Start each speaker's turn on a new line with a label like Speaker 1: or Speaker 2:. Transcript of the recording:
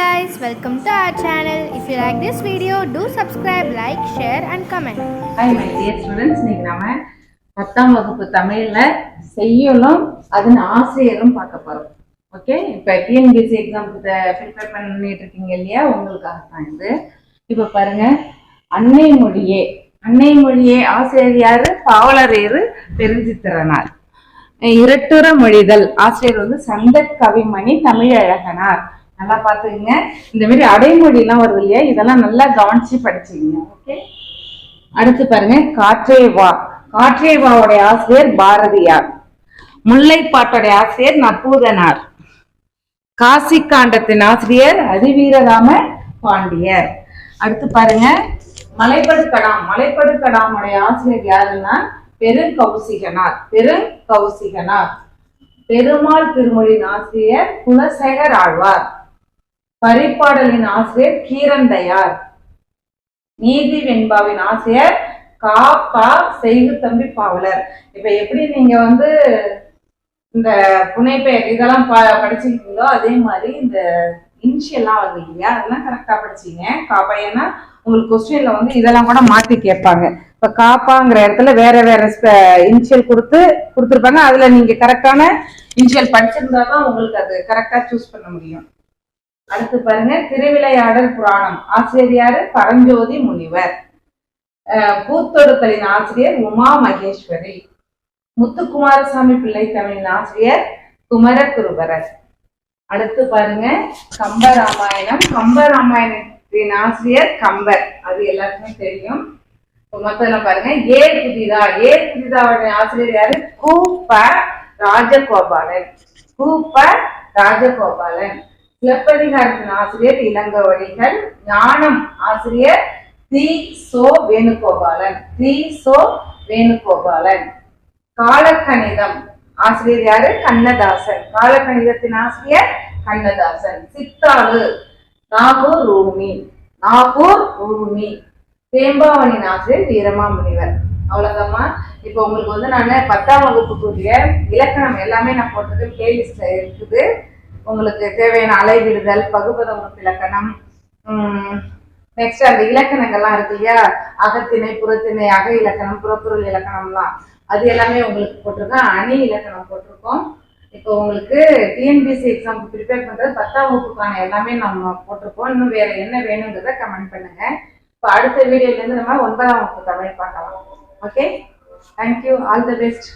Speaker 1: guys, welcome to our channel. If you like this video, do subscribe, like, share and comment.
Speaker 2: Hi my dear students, இன்னைக்கு நாம பத்தாம் வகுப்பு தமிழ்ல செய்யுளும் அதன் ஆசிரியரும் பார்க்க போறோம். ஓகே இப்போ டிஎன்பிஎஸ்சி எக்ஸாமுக்கு ப்ரிப்பேர் பண்ணிட்டு இருக்கீங்க இல்லையா? உங்களுக்காக தான் இது. இப்போ பாருங்க. அன்னை மொழியே. அன்னை மொழியே ஆசிரியர் யாரு? பாவலரேறு பெருஞ்சித்திரனார் இரட்டுற மொழிதல் ஆசிரியர் வந்து சந்த கவிமணி தமிழழகனார். நல்லா பார்த்துக்கங்க. இந்த மாதிரி அடைமொழிலாம் வருது இல்லையா? இதெல்லாம் நல்லா கவனிச்சு படிச்சுங்க ஓகே அடுத்து பாருங்க காற்றே வா காற்றே வாவுடைய ஆசிரியர் பாரதியார். முல்லைப்பாட்டுடைய ஆசிரியர் நப்பூதனார் காசி காண்டத்தின் ஆசிரியர் அதிவீரராம பாண்டியர். அடுத்து பாருங்க மலைப்படுக்கடாம் மலைப்படுக்கடாமுடைய ஆசிரியர் யாருன்னா? பெருங்கௌசிகனார். பெருங்கௌசிகனார். பெருமாள் திருமொழியின் ஆசிரியர் குலசேகர் ஆழ்வார். பரிபாடலின் ஆசிரியர் கீரந்தையார் நீதி வெண்பாவின் ஆசிரியர் கா. பா. செய்கு தம்பி பாவலர். இப்ப எப்படி நீங்க வந்து இந்த புனைப்பெயர் இதெல்லாம் ப படிச்சிருக்கீங்களோ அதே மாதிரி இந்த இனிஷியல்லாம் வருது இல்லையா? அதெல்லாம் கரெக்டா படிச்சீங்க. காப்பா ஏன்னா உங்களுக்கு கொஸ்டின்ல வந்து இதெல்லாம் கூட மாத்தி கேட்பாங்க. இப்ப காப்பாங்கிற இடத்துல வேற வேற இனிஷியல் கொடுத்து கொடுத்துருப்பாங்க. அதுல நீங்க கரெக்டான இனிஷியல் படிச்சிருந்தா தான் உங்களுக்கு அது கரெக்டா சூஸ் பண்ண முடியும். அடுத்து பாருங்க திருவிளையாடல் புராணம். ஆசிரியர் பரஞ்சோதி முனிவர். பூத்தொடுத்தலின் ஆசிரியர் உமா மகேஸ்வரி. முத்துக்குமாரசாமி பிள்ளை தமிழின் ஆசிரியர் குமரகுருபரர். அடுத்து பாருங்க கம்ப ராமாயணம் கம்ப ராமாயணத்தின் ஆசிரியர் கம்பர். அது எல்லாருக்குமே தெரியும். மொத்தம் பாருங்க ஏ புதிதா? ஏ புதிதாவுடைய ஆசிரியர் யாரு? கூப்ப ராஜகோபாலன். கூப்ப ராஜகோபாலன். சிலப்பதிகாரத்தின் ஆசிரியர் இளங்கவடிகள் ஞானம் ஆசிரியர் தி. சோ. வேணுகோபாலன். தி. சோ. வேணுகோபாலன். காலக்கணிதம் ஆசிரியர் யாரு? கண்ணதாசன். காலக்கணிதத்தின் ஆசிரியர் கண்ணதாசன். சித்தாளு. நாகூர் ரூமி நாகூர் ரூமி தேம்பாவணியின் ஆசிரியர் வீரமாமுனிவர். அவ்வளவுதாம்மா. இப்போ உங்களுக்கு வந்து நான் பத்தாம் வகுப்புக்குரிய இலக்கணம் எல்லாமே நான் போட்டது பிளேலிஸ்ட்ல இருக்குது. உங்களுக்கு தேவையான அலைவிடுதல் பகுபத உறுப்பு இலக்கணம் நெக்ஸ்ட் அந்த இலக்கணங்கள்லாம் இருக்கு இல்லையா? அகத்திணை புறத்திணை அக இலக்கணம் புறப்பொருள் இலக்கணம்லாம். அது எல்லாமே உங்களுக்கு போட்டிருக்கோம். அணி இலக்கணம் போட்டிருக்கோம். இப்போ உங்களுக்கு டிஎன்பிஎஸ்சி எக்ஸாமுக்கு ப்ரிப்பேர் பண்ணுறது பத்தாம் வகுப்புக்கான எல்லாமே நம்ம போட்டிருக்கோம். இன்னும் வேற என்ன வேணுங்கிறத கமெண்ட் பண்ணுங்க. இப்போ அடுத்த வீடியோல இருந்து நம்ம ஒன்பதாம் வகுப்பு தமிழ் பார்க்கலாம். Okay thank you all the best